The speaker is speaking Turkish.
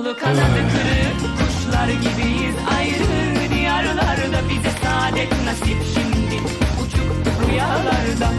Kolu kanadı kırık kuşlar gibiyiz. Ayrı Diyarlarda bize saadet nasip. Şimdi Uçuk rüyalarda